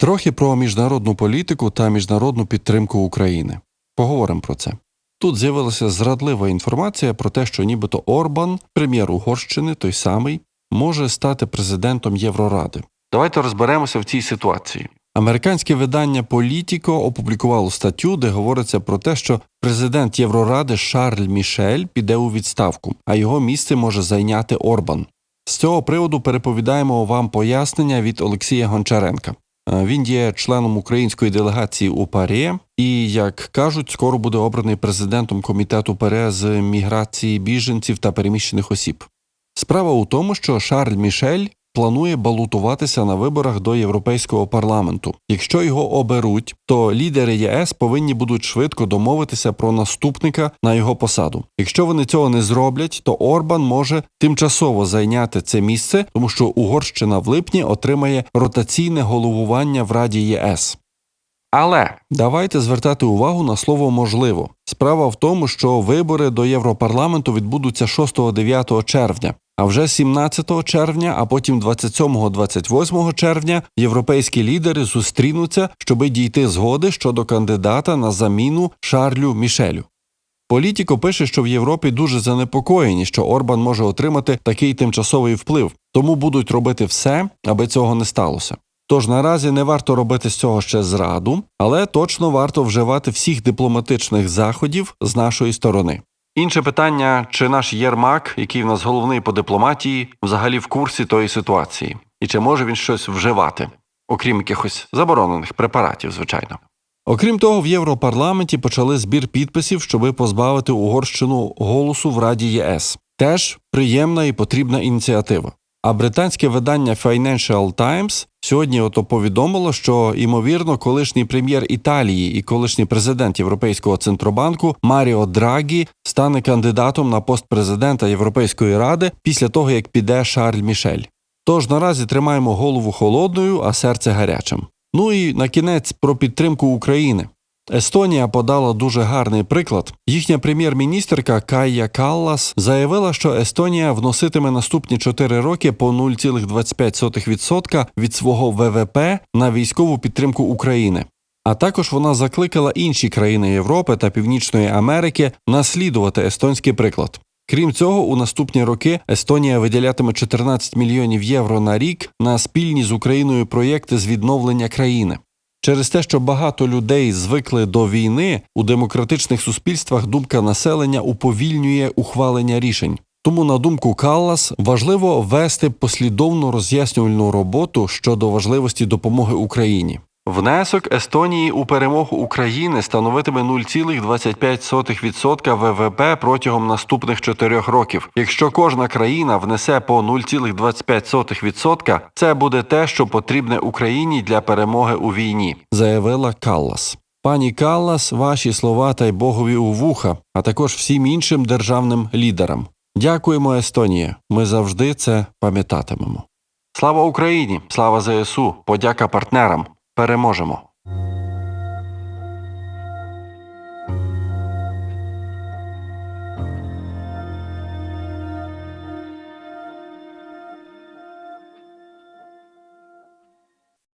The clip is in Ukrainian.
Трохи про міжнародну політику та міжнародну підтримку України. Поговоримо про це. Тут з'явилася зрадлива інформація про те, що нібито Орбан, прем'єр Угорщини, той самий, може стати президентом Євроради. Давайте розберемося в цій ситуації. Американське видання Політіко опублікувало статтю, де говориться про те, що президент Євроради Шарль Мішель піде у відставку, а його місце може зайняти Орбан. З цього приводу переповідаємо вам пояснення від Олексія Гончаренка. Е, Він є членом української делегації у ПАРЄ і, як кажуть, скоро буде обраний президентом комітету ПАРЄ з міграції біженців та переміщених осіб. Справа у тому, що Шарль Мішель планує балотуватися на виборах до Європейського парламенту. Якщо його оберуть, то лідери ЄС повинні будуть швидко домовитися про наступника на його посаду. Якщо вони цього не зроблять, то Орбан може тимчасово зайняти це місце, тому що Угорщина в липні отримає ротаційне головування в Раді ЄС. Але давайте звертати увагу на слово можливо. Справа в тому, що вибори до Європарламенту відбудуться 6-9 червня. А вже 17 червня, а потім 27-28 червня європейські лідери зустрінуться, щоби дійти згоди щодо кандидата на заміну Шарлю Мішелю. Політіко пише, що в Європі дуже занепокоєні, що Орбан може отримати такий тимчасовий вплив, тому будуть робити все, аби цього не сталося. Тож наразі не варто робити з цього ще зраду, але точно варто вживати всіх дипломатичних заходів з нашої сторони. Інше питання: чи наш Єрмак, який в нас головний по дипломатії, взагалі в курсі тої ситуації, і чи може він щось вживати, окрім якихось заборонених препаратів, звичайно. Окрім того, в Європарламенті почали збір підписів, щоби позбавити Угорщину голосу в Раді ЄС. Теж приємна і потрібна ініціатива. А британське видання Financial Times сьогодні ото повідомило, що ймовірно колишній прем'єр Італії і колишній президент Європейського центробанку Маріо Драгі стане кандидатом на пост президента Європейської ради після того, як піде Шарль Мішель. Тож наразі тримаємо голову холодною, а серце гарячим. Ну і на кінець про підтримку України. Естонія подала дуже гарний приклад. Їхня прем'єр-міністерка Кая Каллас заявила, що Естонія вноситиме наступні 4 роки по 0,25% від свого ВВП на військову підтримку України. А також вона закликала інші країни Європи та Північної Америки наслідувати естонський приклад. Крім цього, у наступні роки Естонія виділятиме 14 мільйонів євро на рік на спільні з Україною проєкти з відновлення країни. Через те, що багато людей звикли до війни, у демократичних суспільствах думка населення уповільнює ухвалення рішень. Тому, на думку Каллас, важливо вести послідовну роз'яснювальну роботу щодо важливості допомоги Україні. Внесок Естонії у перемогу України становитиме 0,25% ВВП протягом наступних чотирьох років. Якщо кожна країна внесе по 0,25%, це буде те, що потрібне Україні для перемоги у війні, заявила Каллас. Пані Каллас, ваші слова та й Богові у вуха, а також всім іншим державним лідерам. Дякуємо, Естонія. Ми завжди це пам'ятатимемо. Слава Україні! Слава ЗСУ! Подяка партнерам! Переможемо!